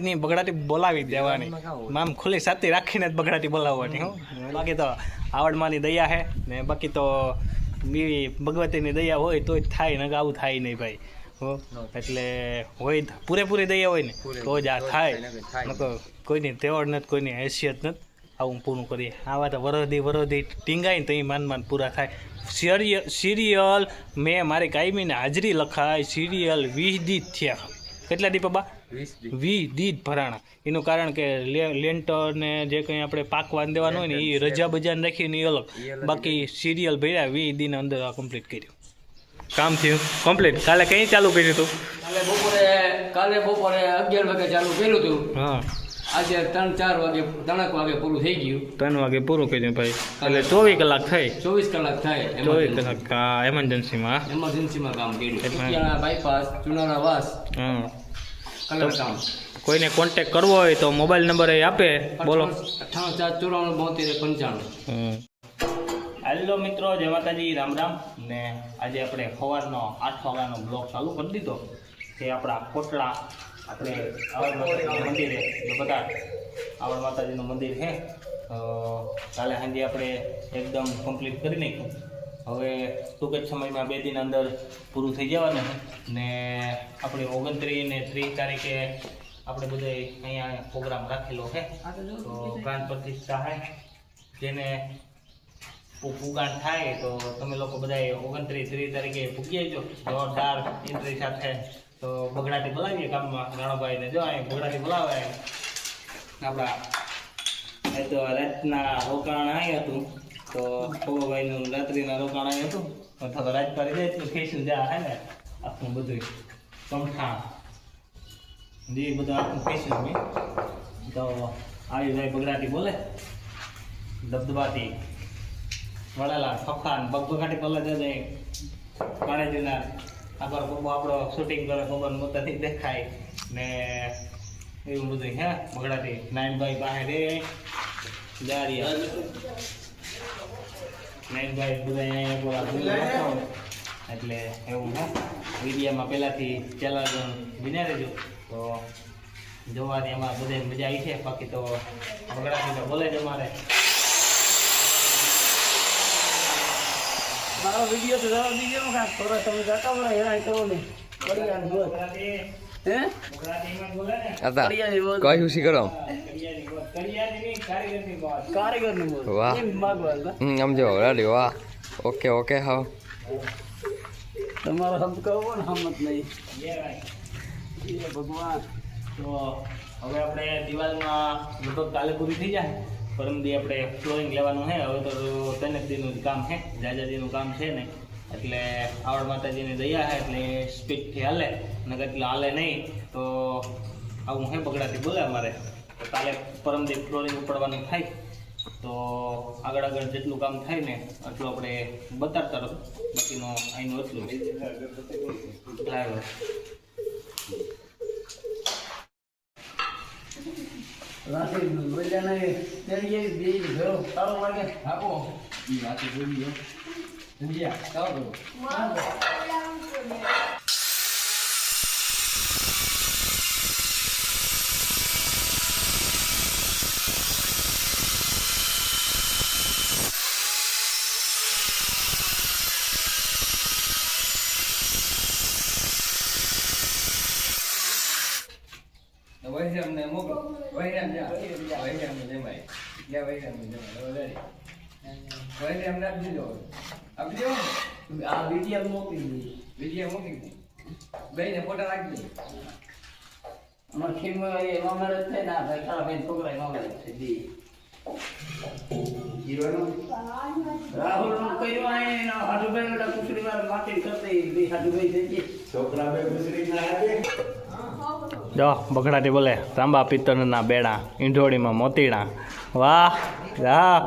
ની બગડાટી બોલાવી દેવાની. આમ ખુલ્લી સાતી રાખીને જ બગડાટી બોલાવવાની હો. બાકી તો આવડમાંની દયા હે ને બાકી તો બીવી ભગવતીની દયા હોય તો જ થાય ને આવું થાય નહીં ભાઈ હો. એટલે હોય પૂરેપૂરી દયા હોય ને તો જ આ થાય. કોઈની તેવડ નથી કોઈની હેસિયત નથી આવું પૂરું કરીએ. આવા તો વરોધી વરોધી ટીંગાય ને તો એ માન માન પૂરા થાય. સિરિયલ સિરિયલ મેં મારી કાયમીને હાજરી લખાય સિરિયલ વીસ દી થયા. કેટલા દી પપ્પા વી દીધ ભરાણા. એનું કારણ કે લેન્ટર ને જે કંઈ આપણે પાકવા દેવાનું હોય ને એ રજા બજા રાખીને એ અલગ. બાકી સિરિયલ ભર્યા વી દીને અંદર આ કમ્પ્લીટ કર્યું. કામ થયું. કમ્પ્લીટ કાલે કઈ ચાલુ કર્યું હતું કાલે બપોરે કાલે બપોરે અગિયાર વાગે ચાલુ કર્યું હતું હા. આજે ત્રણ ચાર વાગે ત્રણેક વાગે પૂરું થઈ ગયું. ત્રણ વાગે પૂરું કર્યું ભાઈ. એટલે ચોવીસ કલાક થાય ચોવીસ કલાક થાય ચોવીસ કલાક. એમરજન્સીમાં એમરજન્સીમાં કામ કર્યું. બાયપાસ ચુનારા વાસ. હા. કોઈને કોન્ટેક કરવો હોય તો મોબાઈલ નંબર એ આપે. બોલો. અઠ્ઠાણું ચાર ચોરાણું બોતેર પંચાણું. હેલો મિત્રો જય માતાજી રામ રામ. ને આજે આપણે સવારનો આઠ વાગ્યાનો બ્લોગ ચાલુ કરી દીધો કે આપણા કોટલા આપણે આવડ માતાજીનું મંદિર છે. બધા આવડ માતાજીનું મંદિર છે કાલે સાંજે આપણે એકદમ કમ્પ્લીટ કરી નાખ્યું. હવે ટૂંક જ સમયમાં બે દિન અંદર પૂરું થઈ જવાનું ને આપણે ઓગણત્રીસ ને ત્રીસ તારીખે આપણે બધે અહીંયા પ્રોગ્રામ રાખેલો છે. તો પ્રાણ પ્રતિષ્ઠા હે, જેને પુ- થાય તો તમે લોકો બધા ઓગણત્રીસ ત્રીસ તારીખે પૂગી આવજો. જોરદાર એન્ટ્રી સાથે તો બગડાટી બોલાવીએ ગામમાં રાણાભાઈને જો અહીં બગડાટી બોલાવે. આપણા એ તો રાતના રોકાણ અહીં હતું તો ખોભાઈનું રાત્રિના રોકાણ આવ્યું હતું. અથવા તો રાત પાડી દે એટલું ખેંચીને જા હે ને, આખું બધું પંખા જે બધું આખું ખેંચ્યું મેં. તો આવી જાય બગડાટી બોલે. દબદબાટી. વડાલા ને બગબગાટી પલા જાય પાણી કાળેજીના આગળ બબો આપણો શૂટિંગ કરે, ખબર મોટાથી દેખાય. ને એવું બધું હે બગડાથી નાઈનભાઈ બહાર રે. જારિયા. નાઈનભાઈ બધા અહીંયા બોલા એટલે? એવું હે વિડીયામાં પહેલાંથી ચેનલ વિના રહેજો. તો જોવાની એમાં બધે મજા આવી છે. બાકી તો બગડાથી તો બોલે જ અમારે. મારો વીડિયો તો જવા દીજો ખાસ થોડા તમે જાતા હેરાન કરો ને કઈ ખુશી કરો વાહ. સમજો રેડી વાહ. ઓકે ઓકે હા. તમારો હમ કહો ને હમત નહીં. ભગવાન. તો હવે આપણે દિવાલમાં લગભગ કાલે પૂરી થઈ જાય. પરમદી આપણે ફ્લોરિંગ લેવાનું છે. હવે તો ત્રણ જ દિનનું કામ છે જાજાજીનું કામ છે ને. એટલે આવડ માતાજીની દયા છે એટલે સ્પીડથી હાલે. અને એટલે હાલે નહીં તો આવું હે બગડાથી બોલે અમારે. કાલે પરમદીપ ફ્લોરિંગ ઉપડવાનું થાય. તો આગળ આગળ જેટલું કામ થાય ને એટલું આપણે બતાડતા રહો. બાકીનો અહીંનું એટલું લાવ્યો રાતે બધાને ત્યાં જઈ બે ઘરો સારો લાગે. આપો એ રાતે જોઈ લો સમજ્યા ચાલો વૈરામને આપી દેવો આ વીડિયો મોકલી દીધી. વીડિયો મોકલી દીધી. બેને ફોટા રાખી અમાર ખીરમાં એ મામર જ થાય ભાઈ તારા બેન છોકરા મામર જ છે દી રાહુલનું કયું આય ના હાડુભાઈ ઓલા કુસડી વાર માટી કરતી બી હાડુભાઈ જઈએ જો બગડાટી બોલે તાંબા પિત્તળના બેડા ઈંઢોળીમાં મોતીડા. વાહ વાહ.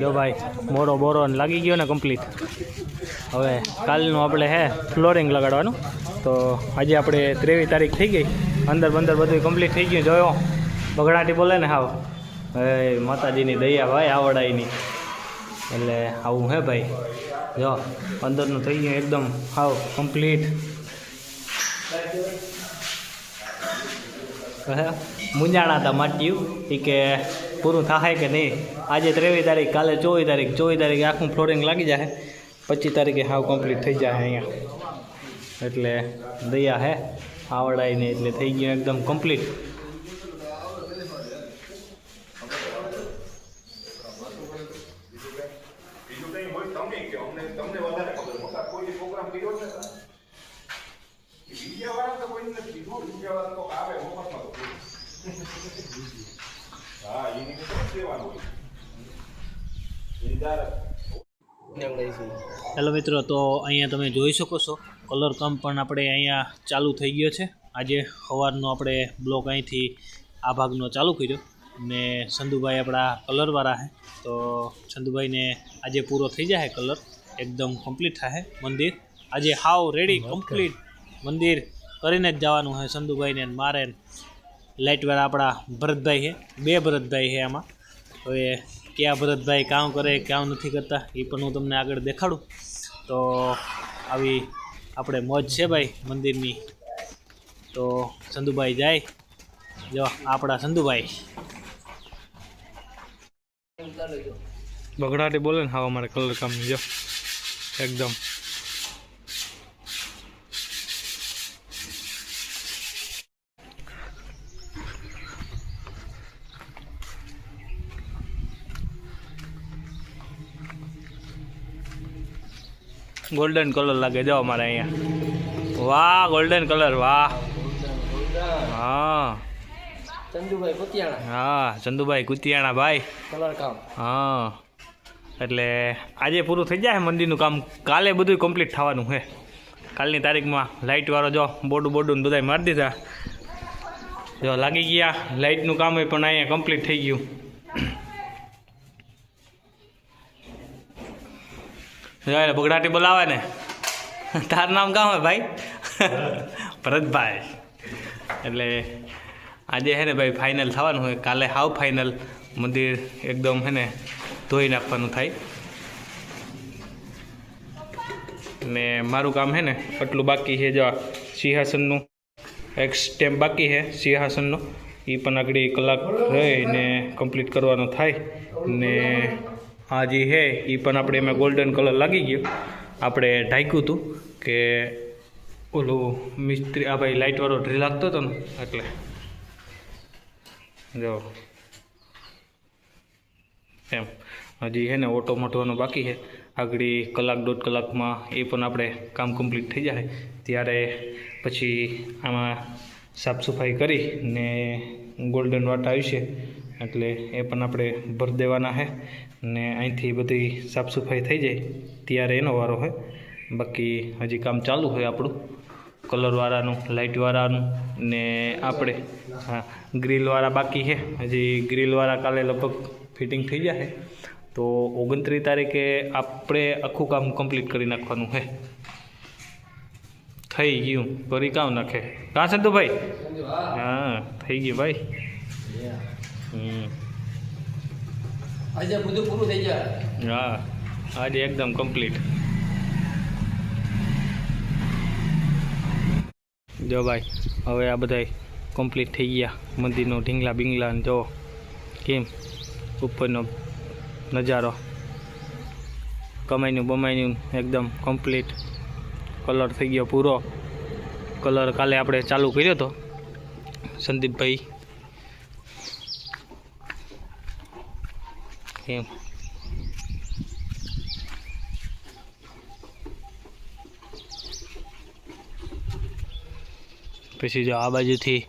જો ભાઈ મોરો બોરો લાગી ગયો ને કમ્પ્લીટ હવે કાલનું આપણે હે ફ્લોરિંગ લગાડવાનું. તો આજે આપણે ત્રેવીસ તારીખ થઈ ગઈ. અંદર બંદર બધું કમ્પ્લીટ થઈ ગયું. જોયો? બગડાટી બોલે ને હાવ. હવે માતાજીની દયા ભાઈ, આવડાયની. એટલે આવું હે ભાઈ. જો, અંદરનું થઈ ગયું એકદમ હાવ કમ્પ્લીટ મુંજાણા હતા માટ્યું એ કે પૂરું થાય કે નહીં? આજે ત્રેવીસ તારીખ, કાલે ચોવીસ તારીખ, ચોવીસ તારીખે આખું ફ્લોરિંગ લાગી જાય. પચીસ તારીખે હાવ કમ્પ્લીટ થઈ જાય અહીંયા. એટલે દયા હે આવડાવીને એટલે થઈ ગયું એકદમ કમ્પ્લીટ બીજું કંઈ હોય તમે કે અમને તમને વધારે ખબર મોટા કોઈ પ્રોગ્રામ કર્યો છે ને? એ મીડિયાવાળા તો કોઈ નથી કીધું મીડિયાવાળા તો આવે મફતમાં તો કોઈ. હા એની તો દેવાનું હોય એની તારે હેલો મિત્રો તો અહીંયા તમે જોઈ શકો છો. કલર કામ પણ આપણે અહીંયા ચાલુ થઈ ગયો છે. આજે સવારનો આપણે બ્લોક અહીંથી આ ભાગનો ચાલુ કર્યો ને સંધુભાઈ આપણા કલરવાળા છે તો સંધુભાઈને આજે પૂરો થઈ જાય કલર એકદમ કમ્પ્લીટ થાય મંદિર. આજે હાવ રેડી કમ્પ્લીટ મંદિર કરીને જ જવાનું છે સંધુભાઈને મારે લાઇટવાળા આપણા ભરતભાઈ છે બે ભરતભાઈ છે આમાં. હવે કયા ભરતભાઈ કામ કરે કામ નથી કરતા એ પણ હું તમને આગળ દેખાડું. તો આવી આપણે મોજ છે ભાઈ મંદિરની. તો સંધુભાઈ જાય. જો, આપણા સંધુભાઈ બગડાટી બોલે ને હા અમારે કલર કામ જો, એકદમ. ગોલ્ડન કલર લાગે જો અમારે અહીંયા. વાહ ગોલ્ડન કલર વાહ. હા. ચંદુભાઈ કુતિયાણા હા ચંદુભાઈ કુતિયાણા ભાઈ. કલર કામ હા. એટલે આજે પૂરું થઈ જાય મંદિરનું કામ. કાલે બધું કમ્પ્લીટ થવાનું છે. કાલની તારીખમાં લાઇટવાળો જો બોડું બોડું બધાય મારી દીધા. જો લાગી ગયા લાઇટનું કામ હોય પણ અહીંયા કમ્પ્લીટ થઈ ગયું. જો એને બગડાટી બોલાવે ને તાર નામ કામ હે ભાઈ? ભરતભાઈ. એટલે આજે હે ને ભાઈ ફાઇનલ થવાનું હોય. કાલે હાવ ફાઇનલ મંદિર એકદમ હે ને ધોઈ નાખવાનું થાય. ને મારું કામ હે ને આટલું બાકી છે જો સિંહાસનનું. એક સ્ટેમ્પ બાકી છે સિંહાસનનું. એ પણ આગળ કલાક રહીને કમ્પ્લીટ કરવાનો થાય. ને આ જે છે એ પણ આપણે એમાં ગોલ્ડન કલર લાગી ગયો. આપણે ઢાંક્યું હતું કે ઓલું મિસ્ત્રી, આ ભાઈ લાઇટવાળો ડ્રીલ લાગતો હતો ને, એટલે. જો. એમ. હજી છે ને ઓટો મટવાનો બાકી છે. આગળ કલાક દોઢ કલાકમાં એ પણ આપણે કામ કમ્પ્લીટ થઈ જાય. ત્યારે પછી આમાં સાફ સફાઈ કરી ને ગોલ્ડન વાટ આવશે એટલે એ પણ આપણે ભરી દેવાના છે ને અહીંથી બધી સાફ સફાઈ થઈ જાય ત્યારે એનો વારો હોય બાકી હજી કામ ચાલુ હોય આપણું કલરવાળાનું લાઇટવાળાનું ને આપણે હા ગ્રીલવાળા બાકી છે હજી ગ્રીલવાળા કાલે લગભગ ફિટિંગ થઈ જશે તો ઓગણત્રીસ તારીખે આપણે આખું કામ કમ્પ્લીટ કરી નાખવાનું છે થઈ ગયું. કરી કામ નાખે. કાં સંતુ ભાઈ હા. થઈ ગયું ભાઈ. આજે બધું પૂરું થઈ જાય. હા આજે એકદમ કમ્પ્લીટ જો ભાઈ હવે આ બધાય કમ્પ્લીટ થઈ ગયા. મંદિરનો ઢીંગલા બિંગલા જો કેમ? ઉપરનો નજારો. કમાઈનું બમાઈનું એકદમ કમ્પ્લીટ કલર થઈ ગયો પૂરો. કલર કાલે આપણે ચાલુ કર્યો હતો સંદીપભાઈ એમ. પછી જો આ બાજુથી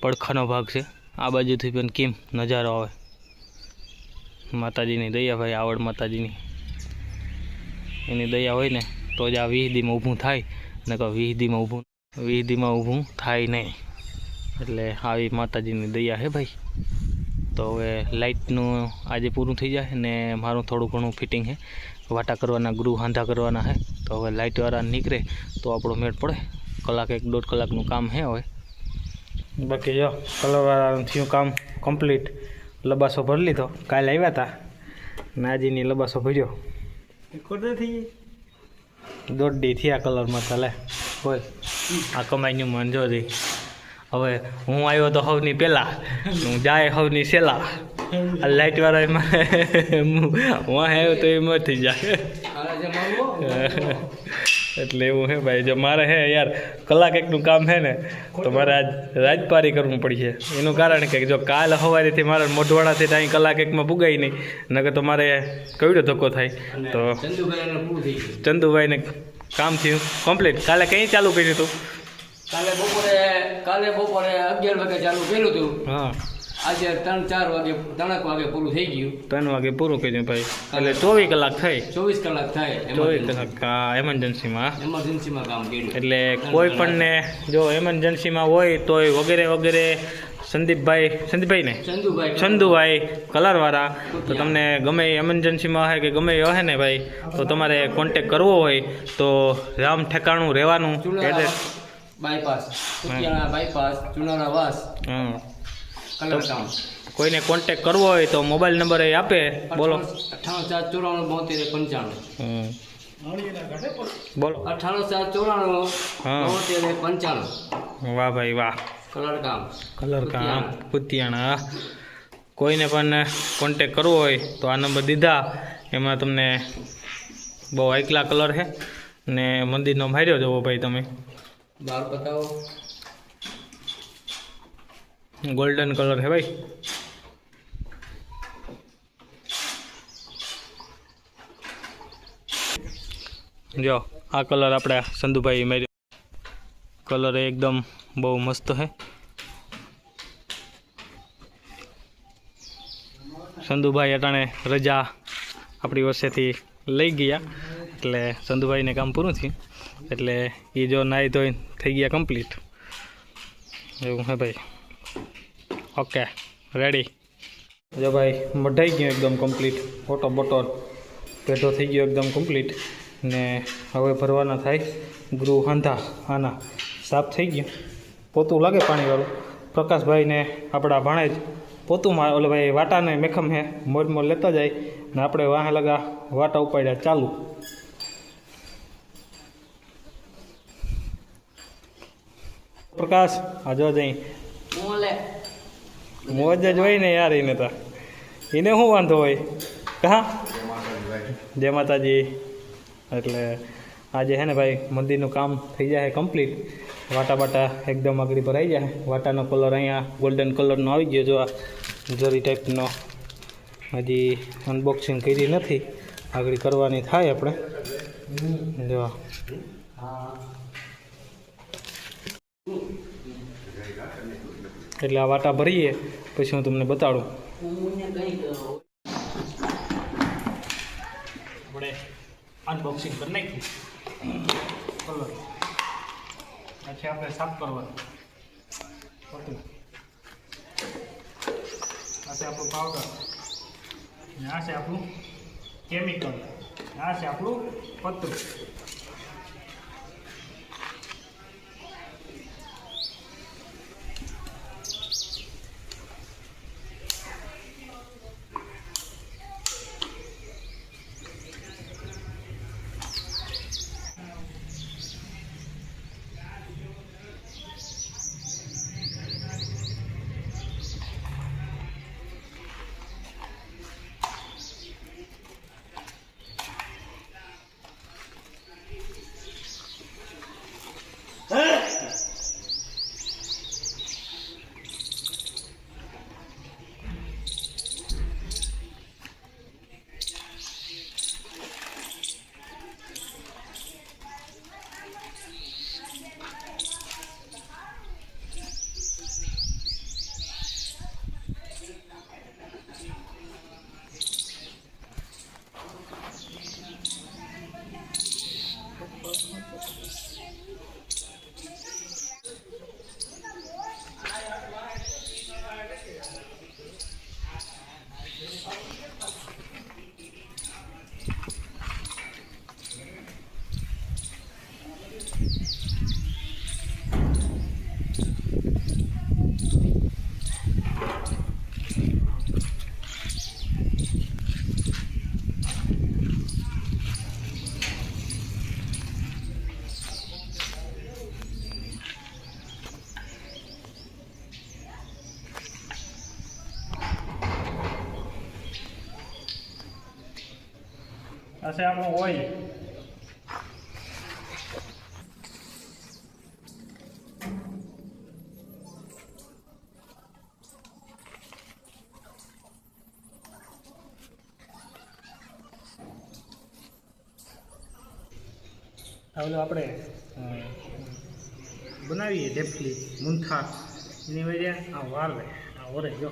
પડખાનો ભાગ છે. આ બાજુથી પણ કેમ નજારો આવે? માતાજીની દયા ભાઈ આવડ માતાજીની. એની દયા હોય ને, તો જ આ વિહદીમાં ઊભું થાય. ને કહો વિહદીમાં ઊભું વિહદીમાં ઊભું થાય નહીં. એટલે આવી માતાજીની દયા હે ભાઈ. તો હવે લાઇટનું આજે પૂરું થઈ જાય ને મારું થોડું ઘણું ફિટિંગ છે. વાટા કરવાના ગૃહ હાંધા કરવાના છે. તો હવે લાઇટવાળા નીકળે તો આપણો મેળ પડે. કલાક એક દોઢ કલાકનું કામ છે હવે. બાકી જો કલરવાળાનું થયું કામ કમ્પ્લીટ લબાસો ભરી લીધો. કાલે આવ્યા હતા નાજીની લબાસો ભર્યો. દોઢ થયા કલરમાં ચાલે બોલ આ કમાઈનું મન જો જી હવે હું આવ્યો તો હવની પહેલાં. હું જાય હવની સેલા આ લાઇટ વાળા એમાં હું આવ્યો તો એમ થઈ જાય. એટલે એવું હે ભાઈ જો મારે હે યાર કલાક એકનું કામ હે ને તો મારે આજ રાજપારી કરવું પડશે. એનું કારણ કે જો કાલ સવારેથી મારે મોઢવાડાથી ત્યાં કલાક એકમાં પુગાય નહીં. નકર તો મારે કયો ધક્કો થાય. તો ચંદુભાઈને કામ થયું કમ્પ્લીટ કાલે કંઈ ચાલુ કર્યું હતું કાલે બપોરે કાલે બપોરે અગિયાર વાગે ચાલુ કર્યું હતું. હા. આજે ત્રણ ચાર વાગે ત્રણેક વાગે પૂરું થઈ ગયું. ત્રણ વાગે પૂરું કર્યું ભાઈ. એટલે ચોવીસ કલાક થઈ. ચોવીસ કલાક થાય ચોવીસ કલાક એમરજન્સીમાં એમરજન્સીમાં કામ કર્યું. એટલે કોઈ પણને જો એમરજન્સીમાં હોય તોય વગેરે વગેરે સંદીપભાઈ સંદીપભાઈ ને ચંદુભાઈ ચંદુભાઈ કલરવાળા. તો તમને ગમે એમરજન્સીમાં હોય કે ગમે એ હોય ને ભાઈ તો તમારે કોન્ટેક કરવો હોય તો રામ ઠેકાણું રહેવાનું. Address bypass Kutiyana bypass Chunara વાસ હં. કોઈને કોન્ટેક કરવો હોય તો મોબાઈલ નંબર એ આપે. બોલો. અઠ્ઠાણું ચાર ચોરાણું બોતેર પંચાણું. બોલો. અઠ્ઠાણું ચાર ચોરાણું. બોતેર પંચાણું. વાહ ભાઈ વાહ. કલર કામ કલર કામ. કુતિયાણા કોઈને પણ કોન્ટેક કરવો હોય તો આ નંબર દીધા. એમાં તમને બહુ એકલા કલર છે. ને મંદિરનો માર્યો જવો ભાઈ તમે. બાર બતાવો. ગોલ્ડન કલર હે ભાઈ. જો, આ કલર આપણે સંધુભાઈ માર્યો. કલર એકદમ બહુ મસ્ત છે સંધુભાઈ અટાણે રજા આપણી વચ્ચેથી લઈ ગયા. એટલે સંધુભાઈને કામ પૂરું થયું. એટલે એ જો નાહી ધોઈ થઈ ગયા કમ્પ્લીટ એવું હે ભાઈ. ઓકે રેડી જો ભાઈ, મઢાઈ ગયું એકદમ કમ્પ્લીટ ફોટો બોટો પેઢો થઈ ગયો એકદમ કમ્પ્લીટ ને હવે ભરવાના થાય ગૃહ હાંધા. આના સાફ થઈ ગયું. પોતું લાગે પાણીવાળું. પ્રકાશભાઈને આપણા ભાણે જ પોતુંમાં, ઓલે ભાઈ વાટાને મેખમ હે મોજ મોજ લેતા જાય. ને આપણે વાહ લગા વાટા ઉપાડ્યા ચાલુ. પ્રકાશ આ જો જઈ મોજ જ હોય ને યાર એને તો. એને શું વાંધો હોય? હા જય માતાજી. એટલે આજે હે ને ભાઈ મંદિરનું કામ થઈ જાય કમ્પ્લીટ વાટા બાટા એકદમ આગળ પર આવી જાય. વાટાનો કલર અહીંયા ગોલ્ડન કલરનો આવી ગયો જો આ જરી ટાઈપનો હજી અનબોક્સિંગ કરી નથી. આગળ કરવાની થાય આપણે. જો એટલે આ વાટા ભરીએ, પછી હું તમને બતાડું. આપણે અનબોક્સિંગ કરી નાખ્યું કલર પછી આપણે સાફ કરવાનું. પતલું આ છે આપણું પાવડર આ છે આપણું કેમિકલ આ છે આપણું પતરું. છે આપણું ઓઇલ આ આપણે બનાવીએ ડેફલી મૂંઠા એની વજે આ વાળવે આ ઓરે, જો.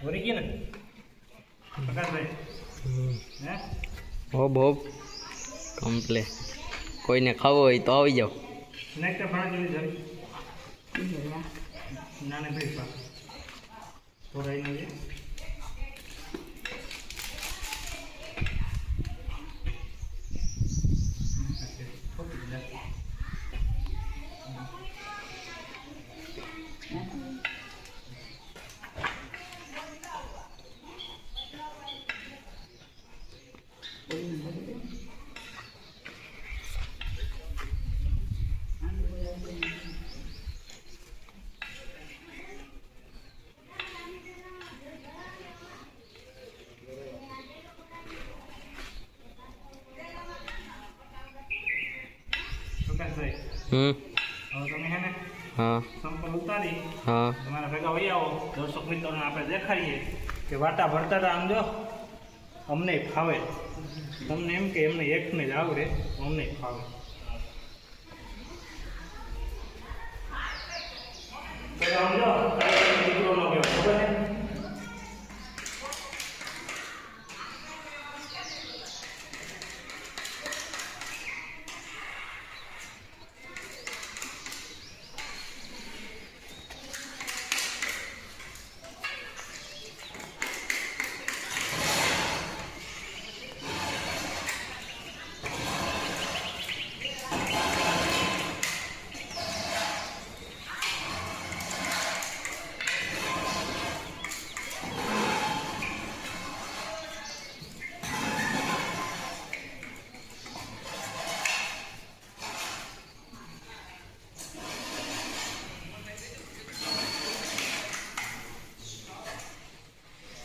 વળી ગઈ ને પ્રકાશભાઈ હોબ હોબ કમ્પ્લે કોઈને ખાવો હોય તો આવી જાઓ નેક્સ્ટ ફાણા જેવી જરી નાને ભાઈ પા તો રહીને છે પ્રકાશભાઈ હમ. હવે તમે હે ને હા. સંપલ ઉતારી. હા. તમારા ભેગા વહી આવો. દર્શક મિત્રોને આપણે દેખાડીએ કે વાટા ભરતા હતા આમ જો. અમને ફાવે. તમને એમ કે એમને એકને જ આવડે અમને ફાવે તો આમ જો કાંઈ દીકરોનો કેવો ખબર છે?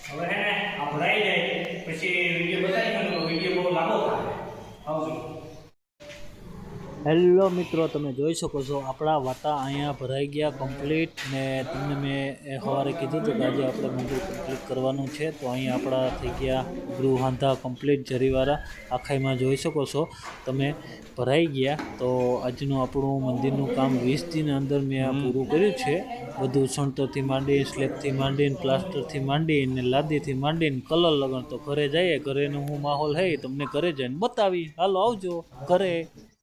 હવે હે ને આ ભરાઈ જાય પછી વીડિયો બતાવી તો વીડિયો બહુ લાંબો થાય. આવજો. હેલો મિત્રો, તમે જોઈ શકો છો આપણા વાટા અહીંયા ભરાઈ ગયા કમ્પ્લીટ ને તમને મેં સવારે કીધું હતું કે આજે આપણે મંદિર કમ્પ્લીટ કરવાનું છે. તો અહીંયા આપણા થઈ ગયા ગૃહ વાંધા કમ્પ્લીટ જરીવાળા આખાઈમાં જોઈ શકો છો, તમે ભરાઈ ગયા. તો આજનું આપણું મંદિરનું કામ વીસ દિન અંદર મેં પૂરું કર્યું છે. બધું સણતરથી માંડી સ્લેબથી માંડીને, પ્લાસ્ટરથી માંડીને, લાદીથી માંડીને, કલર લગણ તો ઘરે જઈએ, ઘરેનું હું માહોલ હે તમને ઘરે જઈને બતાવી હાલો, આવજો. ઘરે